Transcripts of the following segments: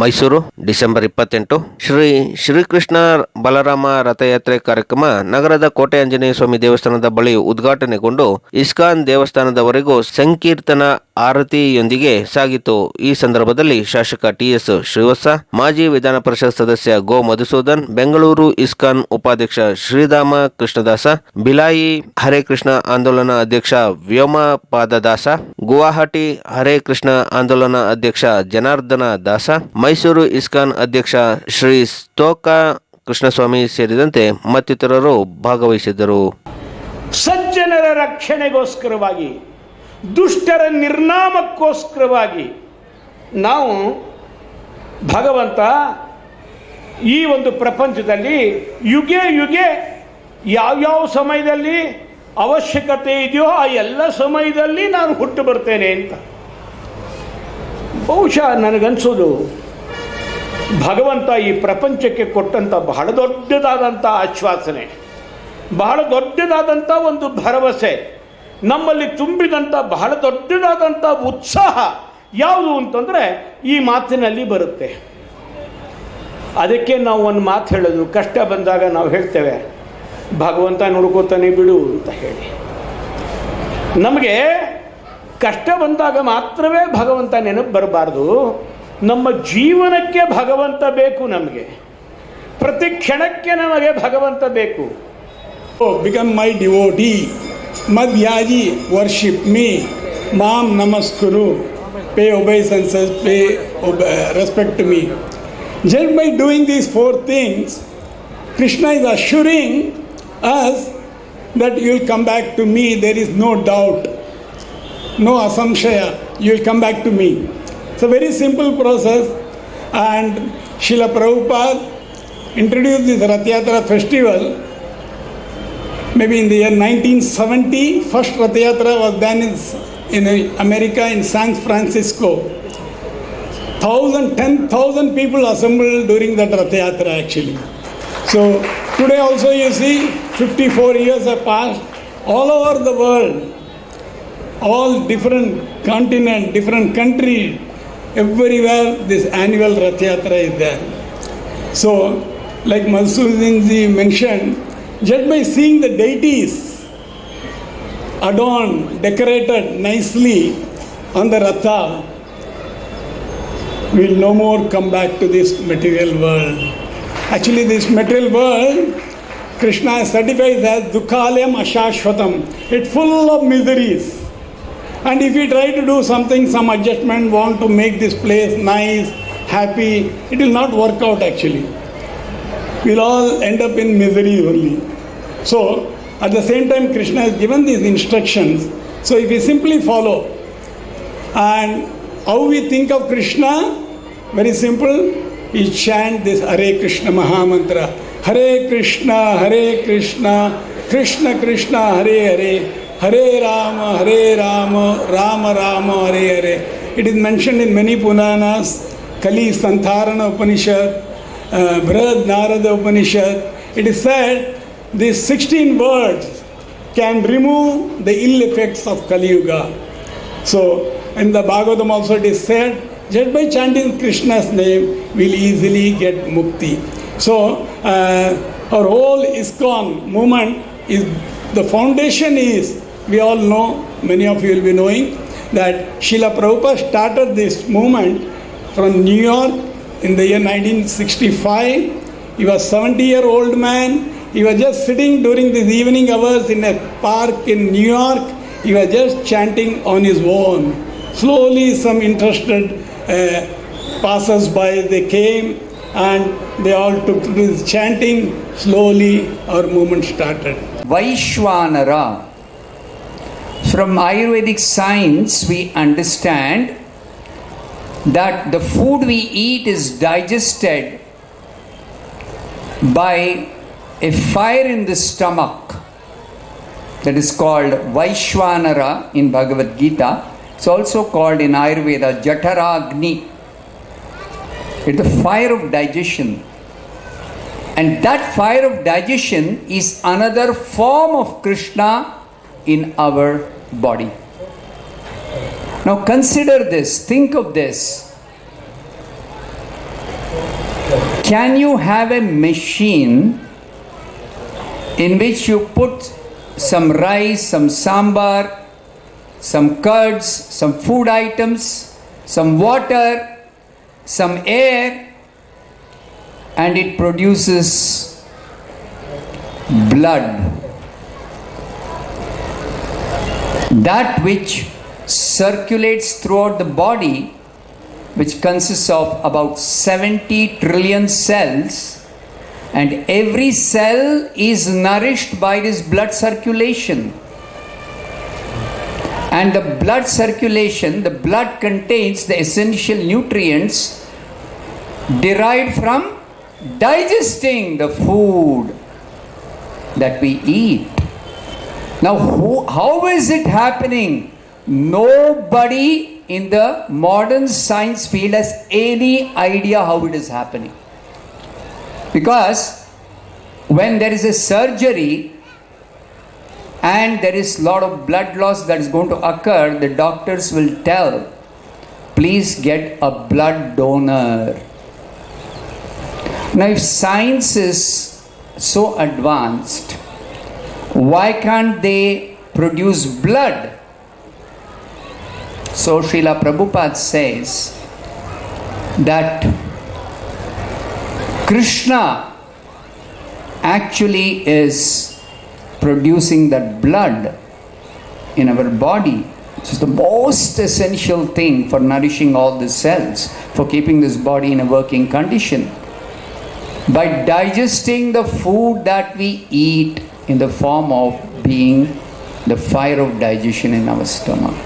Mysuru, December ಇಪ್ಪತ್ತೆಂಟು. ಶ್ರೀ ಶ್ರೀಕೃಷ್ಣ ಬಲರಾಮ ರಥಯಾತ್ರೆ ಕಾರ್ಯಕ್ರಮ ನಗರದ ಕೋಟೆ ಆಂಜನೇಯ ಸ್ವಾಮಿ ದೇವಸ್ಥಾನದ ಬಳಿ ಉದ್ಘಾಟನೆಗೊಂಡು ಇಸ್ಕಾನ್ ದೇವಸ್ಥಾನದವರೆಗೂ ಸಂಕೀರ್ತನ ಆರತಿಯೊಂದಿಗೆ ಸಾಗಿತು. ಈ ಸಂದರ್ಭದಲ್ಲಿ ಶಾಸಕ ಟಿಎಸ್ ಶ್ರೀವತ್ಸ, ಮಾಜಿ ವಿಧಾನ ಪರಿಷತ್ ಸದಸ್ಯ ಗೋ ಮಧುಸೂದನ್, ಬೆಂಗಳೂರು ಇಸ್ಕಾನ್ ಉಪಾಧ್ಯಕ್ಷ ಶ್ರೀಧಾಮ ಕೃಷ್ಣದಾಸ, ಬಿಲಾಯಿ ಹರೇ ಕೃಷ್ಣ ಆಂದೋಲನ ಅಧ್ಯಕ್ಷ ವ್ಯೋಮಪಾದದಾಸ ಗುವಾಹಟಿ ಹರೇ ಕೃಷ್ಣ ಆಂದೋಲನ ಅಧ್ಯಕ್ಷ ಜನಾರ್ದನ ದಾಸ ಮೈಸೂರು ಇಸ್ಕಾನ್ ಅಧ್ಯಕ್ಷ ಶ್ರೀ ಸ್ತೋಕ ಕೃಷ್ಣಸ್ವಾಮಿ ಸೇರಿದಂತೆ ಮತ್ತಿತರರು ಭಾಗವಹಿಸಿದ್ದರು. ಸಜ್ಜನರ ರಕ್ಷಣೆಗೋಸ್ಕರವಾಗಿ, ದುಷ್ಟರ ನಿರ್ನಾಮಕ್ಕೋಸ್ಕರವಾಗಿ ನಾವು ಭಗವಂತ ಈ ಒಂದು ಪ್ರಪಂಚದಲ್ಲಿ ಯುಗೆ ಯುಗೆ ಯಾವ್ಯಾವ ಸಮಯದಲ್ಲಿ ಅವಶ್ಯಕತೆ ಇದೆಯೋ ಆ ಎಲ್ಲ ಸಮಯದಲ್ಲಿ ನಾನು ಹುಟ್ಟು ಬರ್ತೇನೆ ಅಂತ. ಬಹುಶಃ ನನಗನ್ಸೋದು ಭಗವಂತ ಈ ಪ್ರಪಂಚಕ್ಕೆ ಕೊಟ್ಟಂಥ ಬಹಳ ದೊಡ್ಡದಾದಂಥ ಆಶ್ವಾಸನೆ, ಬಹಳ ದೊಡ್ಡದಾದಂಥ ಒಂದು ಭರವಸೆ, ನಮ್ಮಲ್ಲಿ ತುಂಬಿದಂಥ ಬಹಳ ದೊಡ್ಡದಾದಂಥ ಉತ್ಸಾಹ ಯಾವುದು ಅಂತಂದರೆ ಈ ಮಾತಿನಲ್ಲಿ ಬರುತ್ತೆ. ಅದಕ್ಕೆ ನಾವು ಒಂದು ಮಾತು ಹೇಳೋದು, ಕಷ್ಟ ಬಂದಾಗ ನಾವು ಹೇಳ್ತೇವೆ, ಭಗವಂತ ನೋಡ್ಕೋತಾನೆ ಬಿಡು ಅಂತ ಹೇಳಿ. ನಮಗೆ ಕಷ್ಟ ಬಂದಾಗ ಮಾತ್ರವೇ ಭಗವಂತ ನೆನಪು ಬರಬಾರ್ದು. ನಮ್ಮ ಜೀವನಕ್ಕೆ ಭಗವಂತ ಬೇಕು ನಮಗೆ. ಪ್ರತಿ ಕ್ಷಣಕ್ಕೆ ನಮಗೆ ಭಗವಂತ ಬೇಕು. ಬಿಕಮ್ ಮೈ ಡಿವೋಟಿ ಮದ್ಯಾಜಿ ವರ್ಷಿಪ್ ಮೀ ಮಾಮ್ ನಮಸ್ಕುರು ಪೇ ಒಬೈ obeisances, pay ಒಬ respect me just by doing these four things Krishna is assuring us that that you will come back to me. There is no doubt, no you will come back to me. It's a very simple process. And Srila Prabhupada introduced this Rath Yatra festival maybe in the year 1970, first Rath Yatra was done in, in America in San Francisco. Thousand, ten thousand people assembled during that Rath Yatra actually. So today also you see 54 years have passed all over the world, all different continent, different country, everywhere this annual Rath Yatra is there. So, like Madhusudan ji mentioned, just by seeing the deities adorned, decorated nicely on the Ratha, we'll no more come back to this material world. Actually, this material world, Krishna certifies as Dukhalayam Ashashvatam. It's full of miseries. And if we try to do something, some adjustment, want to make this place nice, happy, it will not work out actually. We'll all end up in misery only. So, at the same time, Krishna has given these instructions. So, if we simply follow, and how we think of Krishna, very simple, we chant this Hare Krishna Maha Mantra. Hare Krishna, Hare Krishna, Krishna Krishna, Hare Hare. Hare Rama, Hare Rama, Rama Rama, Hare Hare. It is mentioned in many Puranas, Kali Santharana Upanishad, uh, Narada Upanishad. It is said these 16 words can remove the ill effects of Kali Yuga. So, in the Bhagavatam also it is said, just by chanting Krishna's name, we'll easily get mukti. So, uh, our whole ISKCON movement is the foundation is, we all know, many of you will be knowing, that Srila Prabhupada started this movement from New York in the year 1965. He was 70 year old man. He was just sitting during these evening hours in a park in New York. He was just chanting on his own. Slowly, some interested uh, passers-by they came and they all took to this chanting. Slowly, our movement started. Vaishwanara. From Ayurvedic science, we understand that the food we eat is digested by a fire in the stomach that is called Vaishwanara in Bhagavad Gita. It's also called in Ayurveda Jataragni. It's the fire of digestion. And that fire of digestion is another form of Krishna in our body. Now consider this, think of this. Can you have a machine in which you put some rice, some sambar, some curds, some food items, some water, some air, and it produces blood. That which circulates throughout the body, which consists of about 70 trillion cells, and every cell is nourished by this blood circulation. And the blood circulation, the blood contains the essential nutrients derived from digesting the food that we eat. Now, who, how is it happening? Nobody in the modern science field has any idea how it is happening. Because when there is a surgery and there is a lot of blood loss that is going to occur, the doctors will tell, please get a blood donor. Now, if science is so advanced, why can't they produce blood? So, Srila Prabhupada says that Krishna actually is producing that blood in our body, which is the most essential thing for nourishing all the cells, for keeping this body in a working condition by digesting the food that we eat in the form of being the fire of digestion in our stomach.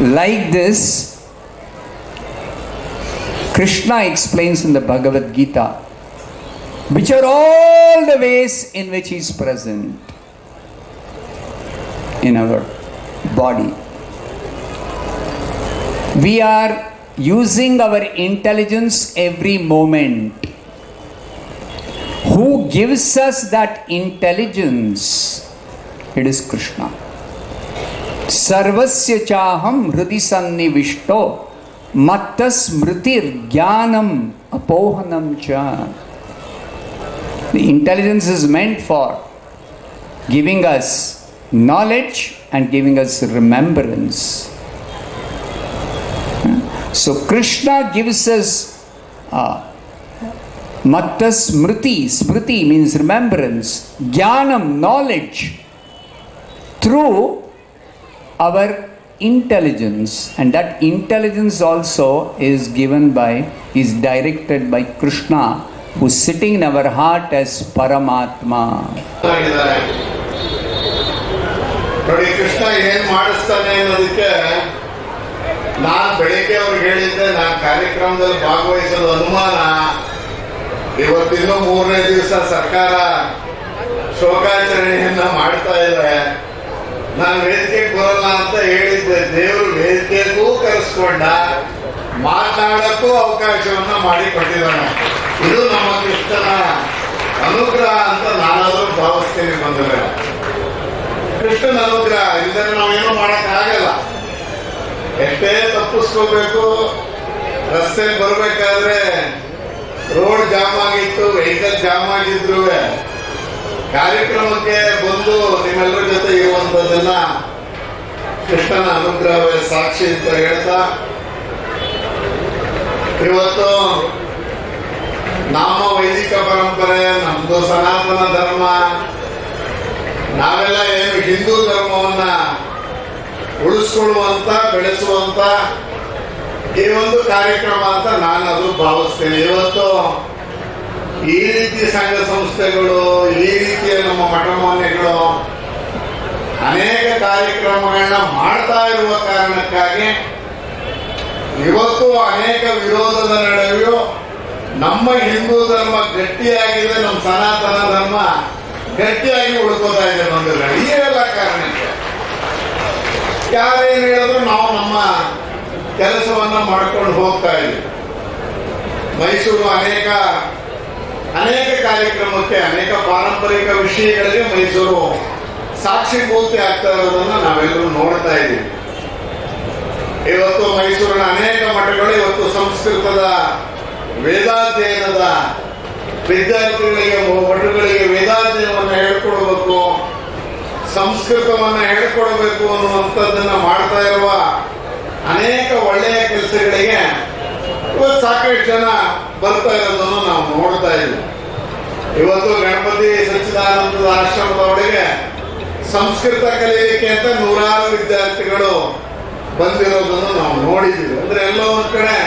Like this, Krishna explains in the Bhagavad Gita, which are all the ways in which He is present in our body. We are using our intelligence every moment gives us that intelligence, it is Krishna. Sarvasya chaham hridi mattas mattasmritir jnanam apohanam cha. The intelligence is meant for giving us knowledge and giving us remembrance. So Krishna gives us uh, Matta Smriti. Smriti means remembrance. Jnanam, knowledge. Through our intelligence. And that intelligence also is given by, is directed by Krishna, who's sitting in our heart as Paramatma. ಆಗಿದ್ದಾರೆ ನೋಡಿ ಕೃಷ್ಣ ಏನ್ ಮಾಡಿಸ್ತಾನೆ ಅನ್ನೋದಕ್ಕೆ ನಾನು ಬೆಳಿಗ್ಗೆ ಅವ್ರಿಗೆ ಹೇಳಿದ್ದೆ ನಾನು ಕಾರ್ಯಕ್ರಮದಲ್ಲಿ ಭಾಗವಹಿಸೋದು ಅನುಮಾನ ಇವತ್ತಿನ್ನೂ ಮೂರನೇ ದಿವಸ ಸರ್ಕಾರ ಶೋಕಾಚರಣೆಯನ್ನ ಮಾಡ್ತಾ ಇದೆ. ನಾನು ವೇದಿಕೆ ಬರಲ್ಲ ಅಂತ ಹೇಳಿದ್ದೆ. ದೇವರು ವೇದಿಕೆಗೂ ಕರೆಸ್ಕೊಂಡ, ಮಾತನಾಡಕ್ಕೂ ಅವಕಾಶವನ್ನ ಮಾಡಿಕೊಟ್ಟಿದ್ದಾನೆ. ಇದು ನಮ್ಮ ಕೃಷ್ಣನ ಅನುಗ್ರಹ ಅಂತ ನಾನಾದ್ರೂ ಭಾವಿಸ್ತೀನಿ ಬಂದರೆ ಕೃಷ್ಣನ ಅನುಗ್ರಹ ಇಲ್ಲದ್ರೆ ನಾವೇನು ಆಗಲ್ಲ ಎಷ್ಟೇ ತಪ್ಪಿಸ್ಕೋಬೇಕು ರಸ್ತೆ ಬರಬೇಕಾದ್ರೆ ರೋಡ್ ಜಾಮ್ ಆಗಿತ್ತು, ವೆಹಿಕಲ್ ಜಾಮ್ ಆಗಿದ್ರು. ಕಾರ್ಯಕ್ರಮಕ್ಕೆ ಬಂದು ನಿಮ್ಮೆಲ್ಲರ ಜೊತೆ ಇರುವಂತದನ್ನ ಕೃಷ್ಣನ ಅನುಗ್ರಹವೇ, ಸಾಕ್ಷಿ ಅಂತ ಹೇಳ್ತಾ, ಇವತ್ತು ನಮ್ಮ ವೈದಿಕ ಪರಂಪರೆ, ನಮ್ದು ಸನಾತನ ಧರ್ಮ. ನಾವೆಲ್ಲ ಏನು ಹಿಂದೂ ಧರ್ಮವನ್ನ ಉಳಿಸ್ಕೊಳ್ಳುವಂತ, ಬೆಳೆಸುವಂತ ಈ ಒಂದು ಕಾರ್ಯಕ್ರಮ ಅಂತ ನಾನು ಅದು ಭಾವಿಸ್ತೇನೆ. ಇವತ್ತು ಈ ರೀತಿ ಸಂಘ ಸಂಸ್ಥೆಗಳು, ಈ ರೀತಿಯ ನಮ್ಮ ಮಠಮಾನ್ಯಗಳು ಅನೇಕ ಕಾರ್ಯಕ್ರಮಗಳನ್ನ ಮಾಡ್ತಾ ಇರುವ ಕಾರಣಕ್ಕಾಗಿ ಇವತ್ತು ಅನೇಕ ವಿರೋಧದ ನಡುವೆಯೂ ನಮ್ಮ ಹಿಂದೂ ಧರ್ಮ ಗಟ್ಟಿಯಾಗಿದೆ, ನಮ್ಮ ಸನಾತನ ಧರ್ಮ ಗಟ್ಟಿಯಾಗಿ ಉಳ್ಕೋತಾ ಇದೆ ಬಂದಿಲ್ಲ ಈ ಎಲ್ಲ ಕಾರಣಕ್ಕೆ. ಯಾರೇನು ಹೇಳಿದ್ರು ನಾವು ನಮ್ಮ ಕೆಲಸವನ್ನ ಮಾಡ್ಕೊಂಡು ಹೋಗ್ತಾ ಇದ್ದೀವಿ ಮೈಸೂರು ಅನೇಕ ಅನೇಕ ಕಾರ್ಯಕ್ರಮಕ್ಕೆ, ಅನೇಕ ಪಾರಂಪರಿಕ ವಿಷಯಗಳಿಗೆ ಮೈಸೂರು ಸಾಕ್ಷಿಭೂತಿ ಆಗ್ತಾ ಇರೋದನ್ನ ನಾವೆಲ್ಲರೂ ನೋಡ್ತಾ ಇದ್ದೀವಿ. ಇವತ್ತು ಮೈಸೂರಿನ ಅನೇಕ ಮಠಗಳು, ಇವತ್ತು ಸಂಸ್ಕೃತದ ವೇದಾಧ್ಯಯನದ ವಿದ್ಯಾರ್ಥಿಗಳಿಗೆ, ಮಠಗಳಿಗೆ ವೇದಾಧ್ಯಯನವನ್ನು ಹೇಳ್ಕೊಡ್ಬೇಕು, ಸಂಸ್ಕೃತವನ್ನು ಹೇಳ್ಕೊಡ್ಬೇಕು ಅನ್ನುವಂಥದ್ದನ್ನ ಮಾಡ್ತಾ ಇರುವ ಅನೇಕ ಒಳ್ಳೆಯ ಕೆಲಸಗಳಿಗೆ ಇವತ್ತು ಸಾಕಷ್ಟು ಜನ ಬರ್ತಾ ಇರೋದನ್ನು ನಾವು ನೋಡ್ತಾ ಇದ್ದೀವಿ. ಇವತ್ತು ಗಣಪತಿ ಸಚ್ಚಿದಾನಂದ ಆಶ್ರಮದ ಒಳಗೆ ಸಂಸ್ಕೃತ ಕಲಿಯಲಿಕ್ಕೆ ಅಂತ ನೂರಾರು ವಿದ್ಯಾರ್ಥಿಗಳು ಬಂದಿರೋದನ್ನು ನಾವು ನೋಡಿದ್ದೀವಿ. ಅಂದ್ರೆ ಎಲ್ಲೋ ಒಂದ್ ಕಡೆ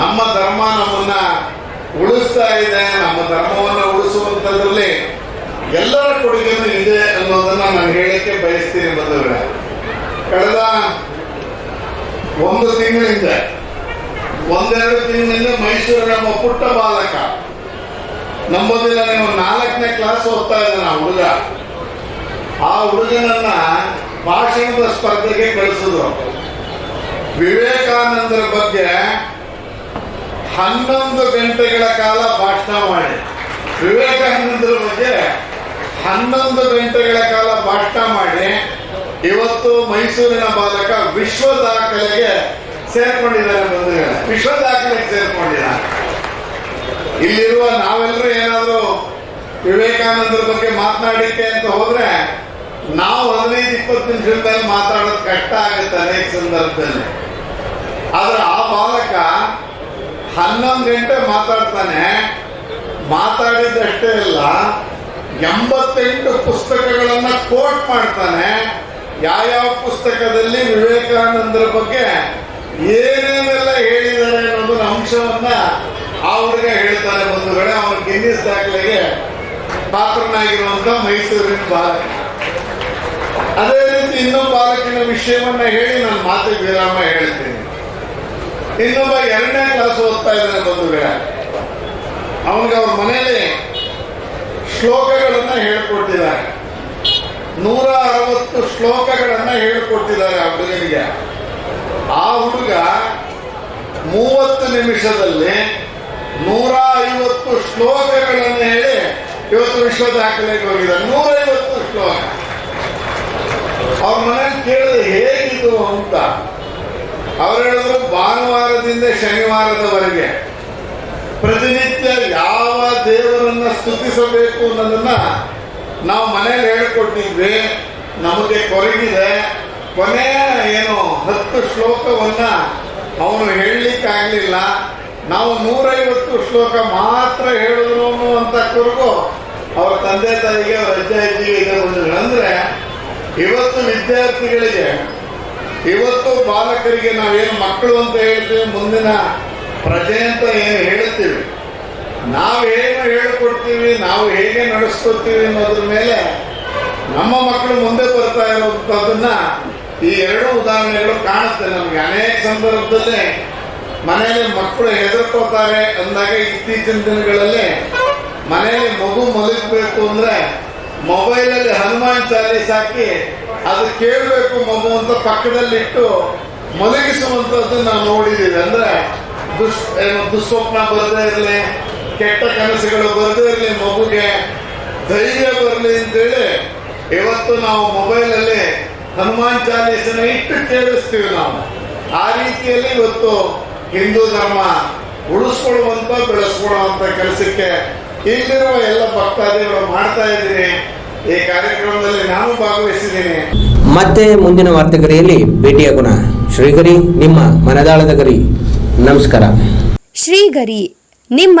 ನಮ್ಮ ಧರ್ಮ ನಮ್ಮನ್ನ ಉಳಿಸ್ತಾ ಇದೆ, ನಮ್ಮ ಧರ್ಮವನ್ನ ಉಳಿಸುವಂತದ್ರಲ್ಲಿ ಎಲ್ಲರ ಕೊಡುಗೆನೂ ಇದೆ ಅನ್ನೋದನ್ನ ನಾನು ಹೇಳಕ್ಕೆ ಬಯಸ್ತೀನಿ ಬಂದವರೇ ಕಳೆದ ಒಂದು ತಿಂಗಳಿಂದ, ಒಂದೆರಡು ತಿಂಗಳಿಂದ ಮೈಸೂರಿನ ನಮ್ಮ ಪುಟ್ಟ ಬಾಲಕ. ನಂಬೋದಿಲ್ಲ, ನೀವು ನಾಲ್ಕನೇ ಕ್ಲಾಸ್ ಓದ್ತಾ ಇದ್ದಾನೆ ಆ ಹುಡುಗ. ಆ ಹುಡುಗನನ್ನ ಭಾಷಣದ ಸ್ಪರ್ಧೆಗೆ ಕಳಿಸಿದ್ರು. ವಿವೇಕಾನಂದರ ಬಗ್ಗೆ ಹನ್ನೊಂದು ಗಂಟೆಗಳ ಕಾಲ ಭಾಷಣ ಮಾಡಿ. ವಿವೇಕಾನಂದರ ಬಗ್ಗೆ ಹನ್ನೊಂದು ಗಂಟೆಗಳ ಕಾಲ ಭಾಷಣ ಮಾಡಿ. ಇವತ್ತು ಮೈಸೂರಿನ ಬಾಲಕ ವಿಶ್ವ ದಾಖಲೆಗೆ ಸೇರ್ಕೊಂಡಿದ್ದಾರೆ ವಿಶ್ವ ದಾಖಲೆಗೆ ಸೇರ್ಕೊಂಡಿದ್ದಾರೆ. ಇಲ್ಲಿರುವ ನಾವೆಲ್ಲರೂ ಏನಾದರೂ ವಿವೇಕಾನಂದರ ಬಗ್ಗೆ ಮಾತನಾಡಿಕೆ ಅಂತ ಹೋದ್ರೆ, ನಾವು ಹದಿನೈದು, ಇಪ್ಪತ್ತು ನಿಮಿಷದಲ್ಲಿ ಮಾತಾಡೋದು ಕಷ್ಟ ಆಗುತ್ತೆ ಅನೇಕ ಸಂದರ್ಭದಲ್ಲಿ. ಆದ್ರೆ ಆ ಬಾಲಕ ಹನ್ನೊಂದು ಗಂಟೆ ಮಾತಾಡ್ತಾನೆ. ಮಾತಾಡಿದ್ದಷ್ಟೇ ಅಲ್ಲ, ಎಂಬತ್ತೆಂಟು ಪುಸ್ತಕಗಳನ್ನ ಕೋಟ್ ಮಾಡ್ತಾನೆ. ಯಾವ್ಯಾವ ಪುಸ್ತಕದಲ್ಲಿ ವಿವೇಕಾನಂದರ ಬಗ್ಗೆ ಏನೇನೆಲ್ಲ ಹೇಳಿದ್ದಾರೆ ಅನ್ನೋದನ್ನ ಅಂಶವನ್ನ ಆ ಹುಡುಗ ಹೇಳ್ತಾರೆ ಬಂಧುಗಳೇ. ಅವನ ಗಿನ್ನಿಸ್ ದಾಖಲೆಗೆ ಪಾತ್ರನಾಗಿರುವಂತ ಮೈಸೂರಿನ ಬಾಲಕ. ಅದೇ ರೀತಿ ಇನ್ನೊಬ್ಬ ಬಾಲಕಿನ ವಿಷಯವನ್ನ ಹೇಳಿ ನಾನು ಮಾತು ವಿರಾಮ ಹೇಳ್ತೀನಿ. ಇನ್ನೊಬ್ಬ ಎರಡನೇ ಕ್ಲಾಸ್ ಓದ್ತಾ ಇದ್ದಾನೆ ಬಂಧುಗಳೇ. ಅವನಿಗೆ ಅವ್ರ ಮನೆಯಲ್ಲಿ ಶ್ಲೋಕಗಳನ್ನ ಹೇಳ್ಕೊಟ್ಟಿದ್ದಾರೆ. ನೂರ ಅರವತ್ತು ಶ್ಲೋಕಗಳನ್ನ ಹೇಳ್ಕೊಡ್ತಿದ್ದಾರೆ ಆ ಹುಡುಗನಿಗೆ. ಆ ಹುಡುಗ ಮೂವತ್ತು ನಿಮಿಷದಲ್ಲಿ ನೂರ ಐವತ್ತು ಶ್ಲೋಕಗಳನ್ನು ಹೇಳಿ ಇವತ್ತು ವಿಶ್ವ ದಾಖಲೆಗೆ ಹೋಗಿದ್ದಾರೆ ನೂರೈವತ್ತು ಶ್ಲೋಕ. ಅವ್ರ ಮನೇಲಿ ಕೇಳಿದ್ರೆ ಹೇಗಿದು ಅಂತ? ಅವ್ರು ಹೇಳಿದ್ರು, ಭಾನುವಾರದಿಂದ ಶನಿವಾರದವರೆಗೆ ಪ್ರತಿನಿತ್ಯ ಯಾವ ದೇವರನ್ನ ಸ್ತುತಿಸಬೇಕು ಅನ್ನೋದನ್ನ ನಾವು ಮನೇಲಿ ಹೇಳ್ಕೊಟ್ಟಿದ್ವಿ ನಮಗೆ ಕೊರಗಿದೆ. ಕೊನೆಯ ಏನು ಹತ್ತು ಶ್ಲೋಕವನ್ನ ಅವನು ಹೇಳಲಿಕ್ಕಾಗಲಿಲ್ಲ ನಾವು ನೂರೈವತ್ತು ಶ್ಲೋಕ ಮಾತ್ರ ಹೇಳಿದ್ರು ಅಂತ ಕುರಿಗೂ ಅವ್ರ ತಂದೆ ತಾಯಿಗೆ, ಅವ್ರ ಅಜ್ಜ ಬಂದಿದ್ರು ಅಂದ್ರೆ ಇವತ್ತು ವಿದ್ಯಾರ್ಥಿಗಳಿಗೆ, ಇವತ್ತು ಬಾಲಕರಿಗೆ ನಾವೇನು ಮಕ್ಕಳು ಅಂತ ಹೇಳ್ತೀವಿ ಮುಂದಿನ ಪ್ರಜೆ ಅಂತ ಏನು ಹೇಳ್ತೀವಿ ನಾವೇನು ಹೇಳ್ಕೊಡ್ತೀವಿ, ನಾವು ಹೇಗೆ ನಡೆಸ್ಕೊಡ್ತೀವಿ ಅನ್ನೋದ್ರ ಮೇಲೆ ನಮ್ಮ ಮಕ್ಕಳು ಮುಂದೆ ಬರ್ತಾ ಇರುವಂತದನ್ನ ಈ ಎರಡು ಉದಾಹರಣೆಗಳು ಕಾಣುತ್ತೆ ನಮ್ಗೆ. ಅನೇಕ ಸಂದರ್ಭದಲ್ಲಿ ಮನೆಯಲ್ಲಿ ಮಕ್ಕಳು ಹೆದರ್ಕೋತಾರೆ ಅಂದಾಗ ಇತ್ತೀಚಿನ ದಿನಗಳಲ್ಲಿ ಮನೆಯಲ್ಲಿ ಮಗು ಮಲಗಬೇಕು ಅಂದ್ರೆ ಮೊಬೈಲಲ್ಲಿ ಹನುಮಾನ್ ಚಾಲೀಸ್ ಹಾಕಿ ಅದು ಕೇಳಬೇಕು ಮಗು ಅಂತ ಪಕ್ಕದಲ್ಲಿಟ್ಟು ಮಲಗಿಸುವಂತದ್ದು ನಾವು ನೋಡಿದ್ದೀವಿ ಅಂದ್ರೆ ದುಸ್ ಏನು, ದುಸ್ವಪ್ನ ಬರದೇ ಇರಲಿ ಕೆಟ್ಟ ಕನಸುಗಳು ಬರದೇ ಇರಲಿ ಮಗುಗೆ ಧೈರ್ಯ ಬರಲಿ ಅಂತೇಳಿ ಇವತ್ತು ನಾವು ಮೊಬೈಲಲ್ಲಿ ಹನುಮಾನ್ ಚಾಲೀಸನ ಇಟ್ಟು ಕೇಳಿಸ್ತೀವಿ ನಾವು. ಆ ರೀತಿಯಲ್ಲಿ ಇವತ್ತು ಹಿಂದೂ ಧರ್ಮ ಉಳಿಸ್ಕೊಳ್ಳುವಂತ ಬೆಳೆಸ್ಕೊಳ್ಳುವಂತ ಕೆಲಸಕ್ಕೆ ಇಲ್ಲಿರುವ ಎಲ್ಲ ಭಕ್ತಾದಿಗಳು ಮಾಡ್ತಾ ಇದ್ದೀನಿ ಈ ಕಾರ್ಯಕ್ರಮದಲ್ಲಿ ನಾನು ಭಾಗವಹಿಸಿದ್ದೀನಿ. ಮತ್ತೆ ಮುಂದಿನ ವಾರ್ತೆಗರಿಯಲ್ಲಿ ಭೇಟಿಯಾಗೋಣ ಶ್ರೀಗರಿ ನಿಮ್ಮ ಮನದಾಳದ ಗರಿ. ನಮಸ್ಕಾರ. ಶ್ರೀಗರಿ ನಿಮ್ಮ